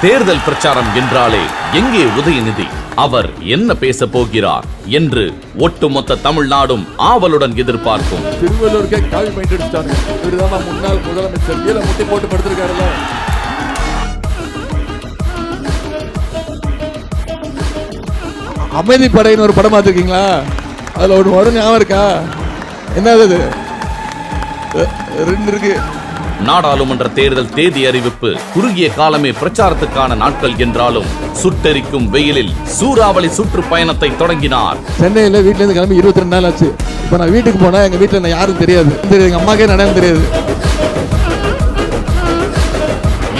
தேர்தல் பிரச்சாரம் என்றாலே எங்கே உதயநிதி? அவர் என்ன பேச போகிறார் என்று ஒட்டுமொத்த தமிழ்நாடும் ஆவலுடன் எதிர்பார்க்கும். திருவள்ளூருக்கே காவி பெயிண்ட் அடிச்சிட்டாங்க இவருதான் முன்னாள் முதலமைச்சர். கீழே முட்டி போட்டு படுத்திருக்காருல்ல. அமைதி படைன்னு ஒரு படம் பார்த்துருக்கீங்களா? அதுல ஒரு வரும் ஞாபகம் இருக்கா? என்னது அது? ரெண்டு இருக்கு. நாடாளுமன்ற தேர்தல் தேதி அறிவிப்பு. குறுகிய காலமே பிரச்சாரத்துக்கான நாட்கள் என்றாலும் சுட்டெரிக்கும் வெயிலில் சூறாவளி சுற்றுப்பயணத்தை தொடங்கினார். சென்னையில வீட்டுல இருந்து கிளம்பி இருபத்தி ரெண்டு நாள் ஆச்சு. இப்ப நான் வீட்டுக்கு போனா எங்க வீட்டுல யாரும் தெரியாது. எங்க அம்மாக்கே நடந்து தெரியாது.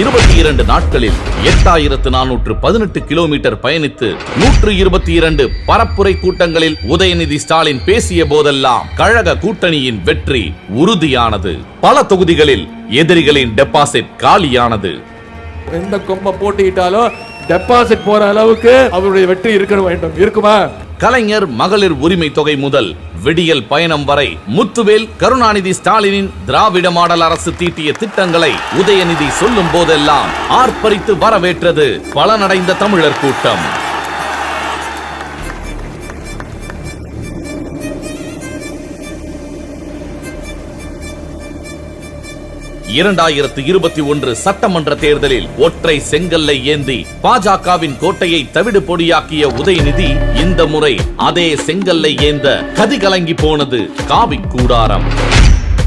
இருபத்தி இரண்டு நாட்களில் எட்டாயிரத்து நானூற்று பதினெட்டு கிலோமீட்டர் பயணித்து நூற்று இருபத்தி இரண்டு பரப்புரை கூட்டங்களில் உதயநிதி ஸ்டாலின் பேசிய போதெல்லாம் கழக கூட்டணியின் வெற்றி உறுதியானது. பல தொகுதிகளில் எதிரிகளின் டெபாசிட் காலியானது. எந்த கொம்பை போட்டியிட்டாலும் டெபாசிட் போற அளவுக்கு அவருடைய வெற்றி இருக்க வேண்டும். இருக்குமா? கலைஞர் மகளிர் உரிமை தொகை முதல் விடியல் பயணம் வரை முத்துவேல் கருணாநிதி ஸ்டாலினின் திராவிட மாடல் அரசு தீட்டிய திட்டங்களை உதயநிதி சொல்லும் போதெல்லாம் ஆர்ப்பரித்து வரவேற்றது பலனடைந்த தமிழர் கூட்டம். இரண்டாயிரத்து இருபத்தி ஒன்று சட்டமன்ற தேர்தலில் ஒற்றை செங்கல்லை ஏந்தி பாஜகவின் கோட்டையை தவிடு பொடியாக்கிய உதயநிதி இந்த முறை அதே செங்கல்லை ஏந்த கதிகலங்கி போனது காவி கூடாரம்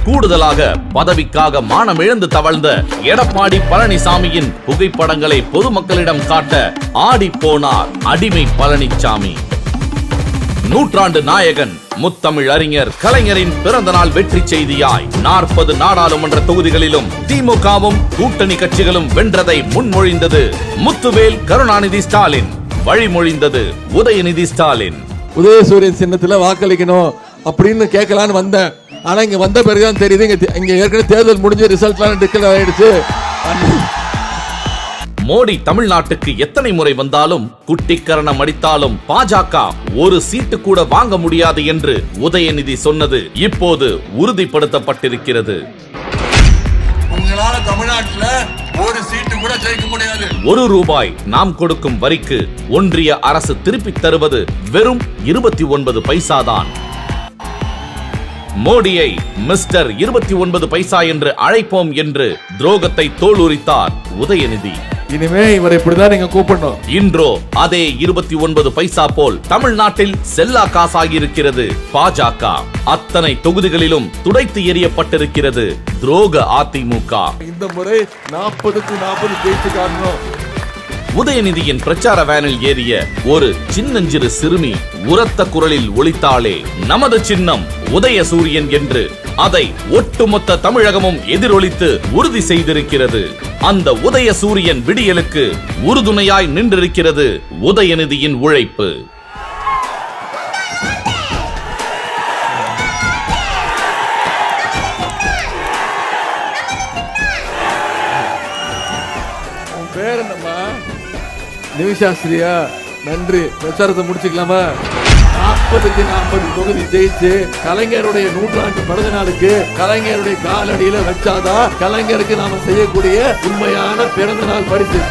கூடுதலாக பதவிக்காக மானமிழந்து தவழ்ந்த எடப்பாடி பழனிசாமியின் புகைப்படங்களை பொதுமக்களிடம் காட்ட ஆடிப்போனார் அடிமை பழனிசாமி நூற்றாண்டு நாயகன் முத்தமிழ் அறிஞர் கலைஞரின் பிறந்த நாள் வெற்றி செய்தியாய். நாற்பது நாடாளுமன்ற தொகுதிகளிலும் திமுகவும் கூட்டணி கட்சிகளும் வென்றதை முன்மொழிந்தது முத்துவேல் கருணாநிதி ஸ்டாலின். வழிமொழிந்தது உதயநிதி ஸ்டாலின். உதயசூரியன் சின்னத்துல வாக்களிக்கணும் அப்படின்னு கேட்கலான்னு வந்தேன். ஆனா இங்க வந்த பிறகுதான் தெரியுது இங்க இங்கே ஏற்கனவே தேர்தல் முடிஞ்சு ரிசல்ட்லாம் டிக்ளேர் ஆயிடுச்சு. மோடி தமிழ்நாட்டுக்கு எத்தனை முறை வந்தாலும் குட்டிக்கரணம் அடித்தாலும் பாஜக ஒரு சீட்டு கூட வாங்க முடியாது என்று உதயநிதி சொன்னது இப்போது உறுதிப்படுத்தப்பட்டிருக்கிறது. ஒரு சீட்டு கூட ஜெயிக்க முடியாது. ஒரு ரூபாய் நாம் கொடுக்கும் வரிக்கு ஒன்றிய அரசு திருப்பித் தருவது வெறும் இருபத்தி ஒன்பது பைசாதான். மோடியை மிஸ்டர் இருபத்தி ஒன்பது பைசா என்று அழைப்போம் என்று துரோகத்தை தோலுரித்தார் உதயநிதி. இனிமே இவரை இப்படிதான் நீங்க கூப்பிடணும். இன்றோ அதே இருபத்தி ஒன்பது பைசா போல் தமிழ்நாட்டில் செல்லா காசாகி இருக்கிறது பாஜக அத்தனை தொகுதிகளிலும் துடைத்து எறியப்பட்டிருக்கிறது. துரோக அதிமுக. இந்த முறை நாற்பதுக்கு நாற்பது ஜெயிச்சு காட்டணும். உதயநிதியின் பிரச்சார வேனில் ஏறிய ஒரு சின்னஞ்சிறு சிறுமி உரத்த குரலில் ஒலித்தாளே நமது சின்னம் உதயசூரியன் என்று அதை ஒட்டுமொத்த தமிழகமும் எதிரொலித்து உறுதி செய்திருக்கிறது. அந்த உதய சூரியன் விடியலுக்கு உறுதுணையாய் நின்றிருக்கிறது உதயநிதியின் உழைப்பு. உன் பேர் என்னம்மா? நிமிஷாஸ்திரியா? நன்றி. பிரச்சாரத்தை முடிச்சுக்கலாமா? நாற்பதுக்கு நாற்பது தொகுதி ஜெயிச்சு கலைஞருடைய நூற்றாண்டு பிறந்த நாளுக்கு கலைஞருடைய காலடியில வச்சாதான் கலைஞருக்கு நாம செய்யக்கூடிய உண்மையான பிறந்த நாள் பரிசு.